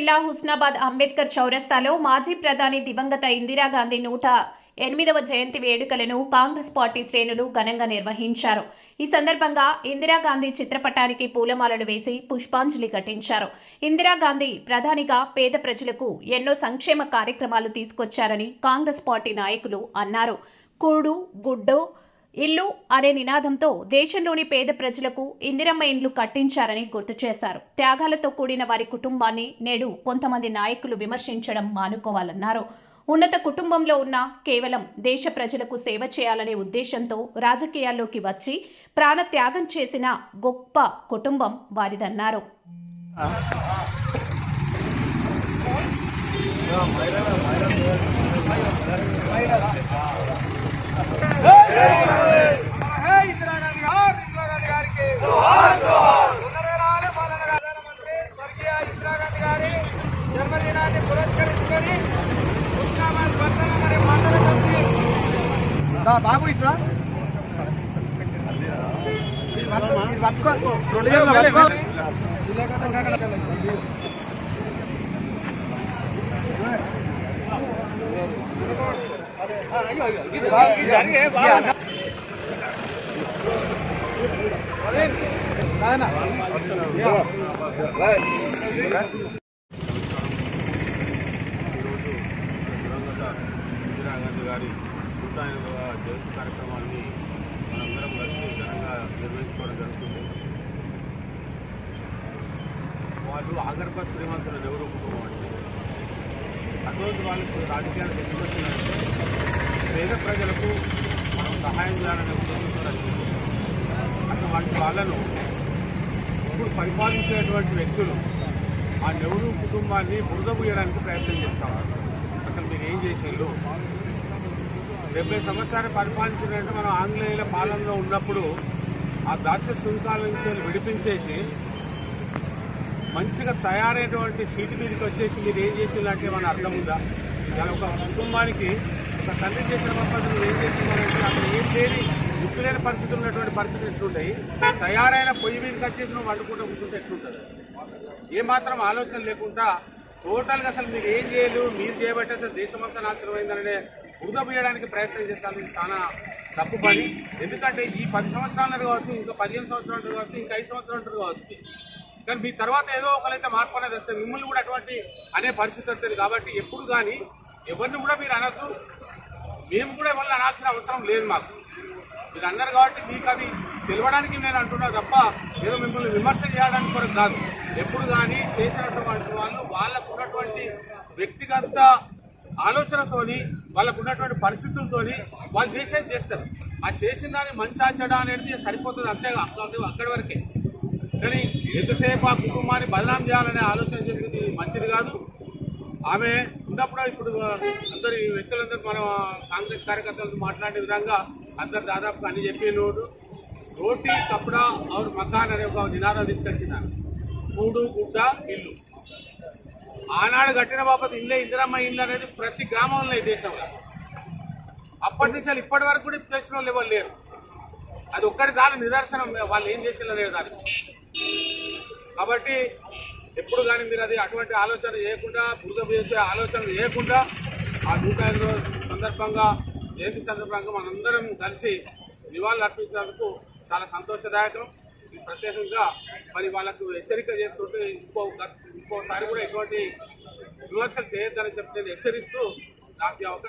జిల్లా హుస్నాబాద్ అంబేద్కర్ చౌరస్తాలో మాజీ ప్రధాని దివంగత ఇందిరాగాంధీ నూట ఎనిమిదవ జయంతి వేడుకలను కాంగ్రెస్ పార్టీ శ్రేణులు ఘనంగా నిర్వహించారు. ఈ సందర్భంగా ఇందిరాగాంధీ చిత్రపటానికి పూలమాలలు వేసి పుష్పాంజలి ఘటించారు. ఇందిరాగాంధీ ప్రధానిగా పేద ప్రజలకు ఎన్నో సంక్షేమ కార్యక్రమాలు తీసుకొచ్చారని కాంగ్రెస్ పార్టీ నాయకులు అన్నారు. కూడు గుడ్డు ఇల్లు అనే నినాదంతో దేశంలోని పేద ప్రజలకు ఇందిరమ్మ ఇండ్లు కట్టించారని గుర్తు చేశారు. త్యాగాలతో కూడిన వారి కుటుంబాన్ని నేడు కొంతమంది నాయకులు విమర్శించడం మానుకోవాలన్నారు. ఉన్నత కుటుంబంలో ఉన్న కేవలం దేశ ప్రజలకు సేవ చేయాలనే ఉద్దేశంతో రాజకీయాల్లోకి వచ్చి ప్రాణ త్యాగం చేసిన గొప్ప కుటుంబం వారిదన్నారు. హే ఇందిరాగాంధీ గారు ఇందిరాగాంధీ ఈరోజు దివంగత ఇందిరాగాంధీ గారి నూట ఎనిమిదవ జయంతి కార్యక్రమాన్ని మనందరం కలిసి ఘనంగా నిర్వహించుకోవడం జరుగుతుంది వాళ్ళు ఆగర్భ శ్రీమంతుల నెవరు కుటుంబం అండి అటువంటి వాళ్ళకి రాజకీయాలు ఎందుకు పేద ప్రజలకు మనం సహాయం చేయాలనే ఉద్దేశంతో రచించారు. అటువంటి వాళ్ళను ఇప్పుడు పరిపాలించేటువంటి వ్యక్తులు ఆ నెహ్రూ కుటుంబాన్ని బురదబూయడానికి ప్రయత్నం చేస్తారు. అసలు మీరు ఏం చేసేళ్ళు డెబ్బై సంవత్సరాలు పరిపాలించినట్టు మనం ఆంగ్లేయుల పాలనలో ఉన్నప్పుడు ఆ దాస్య సుంకాల నుంచి విడిపించేసి మంచిగా తయారైనటువంటి సీటు మీదకి వచ్చేసి మీరు ఏం చేసిందంటే మన అర్థం ఉందా? ఇలా ఒక కుటుంబానికి ఒక తండ్రి చేసిన పద్ధతి ఏం చేస్తున్నారంటే అక్కడ ఏం లేని దిక్కు లేని పరిస్థితులు ఉన్నటువంటి పరిస్థితులు ఎట్లుంటాయి? తయారైన పొయ్యి మీదకి వచ్చేసి నువ్వు వండుకుంటూ కూర్చుంటే ఎట్లుంటుంది? ఏమాత్రం ఆలోచన లేకుండా టోటల్గా అసలు మీరు ఏం చేయలేదు మీరు చేయబట్టి అసలు దేశమంతా నాశనం అయిందనే బురద ప్రయత్నం చేస్తాను ఇది చాలా తప్పు పని. ఎందుకంటే ఈ పది సంవత్సరాలు కావచ్చు ఇంకా పదిహేను సంవత్సరాలు కావచ్చు ఇంకా ఐదు సంవత్సరాలు కావచ్చు. కానీ మీ తర్వాత ఏదో ఒకరైతే మార్పు అనేది వస్తే మిమ్మల్ని కూడా అటువంటి అనే పరిస్థితి వస్తుంది. కాబట్టి ఎప్పుడు కానీ ఎవరిని కూడా మీరు అనద్దు. మేము కూడా ఇవాళ అనాల్సిన అవసరం లేదు మాకు. మీరు అన్నారు కాబట్టి మీకు అది తెలవడానికి నేను అంటున్నా తప్ప ఏదో మిమ్మల్ని విమర్శ చేయడానికి కూడా కాదు. ఎప్పుడు కానీ చేసినటువంటి వాళ్ళు వాళ్ళకు ఉన్నటువంటి వ్యక్తిగత ఆలోచనతోని వాళ్ళకు ఉన్నటువంటి పరిస్థితులతోని వాళ్ళు చేసేది చేస్తారు. ఆ చేసిన దాన్ని మంచి ఆచడ అనేది సరిపోతుంది అంతే అక్కడ- అక్కడి వరకే. కానీ ఎంతసేపు ఆ కుటుంబాన్ని బదనాం చేయాలనే ఆలోచన చేసేది మంచిది కాదు. ఆమె ఉన్నప్పుడు ఇప్పుడు అందరి వ్యక్తులందరూ మనం కాంగ్రెస్ కార్యకర్తలతో మాట్లాడే విధంగా అందరు దాదాపు అన్ని చెప్పినోడు. రోటీ కప్పుడా ఆవిడ మకాన్ అనే ఒక నినాదం తీసుకొచ్చింది కూడు గుడ్డ ఇల్లు. ఆనాడు కట్టిన బాపతి ఇల్లే ఇందిరమ్మ ఇల్లు అనేది ప్రతి గ్రామంలో ఈ దేశంలో అప్పటి నుంచి ఇప్పటి వరకు కూడా తెలిసిన వాళ్ళు ఎవరు లేరు. అది ఒక్కటి చాలా నిదర్శనం. వాళ్ళు ఏం చేసేలా లేదు దానికి కాబట్టి ఎప్పుడు కానీ మీరు అది అటువంటి ఆలోచన చేయకుండా బురద చేసే ఆలోచన చేయకుండా ఆ నూట ఐదు సందర్భంగా జయంతి సందర్భంగా మనందరం కలిసి నివాళులు అర్పించినందుకు చాలా సంతోషదాయకం. ఇది ప్రత్యేకంగా మరి వాళ్ళకు హెచ్చరిక చేస్తుంటే ఇంకో ఇంకోసారి కూడా ఎటువంటి విమర్శలు చేయొద్దని చెప్పి నేను హెచ్చరిస్తూ నాకు అవకాశం